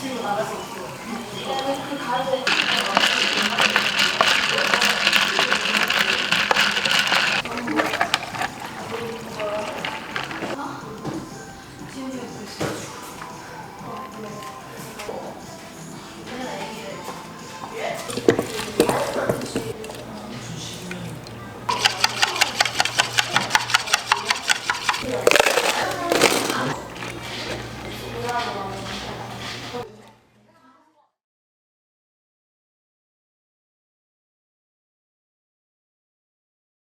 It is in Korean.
지금 나갈 수 없어요. 그 가을에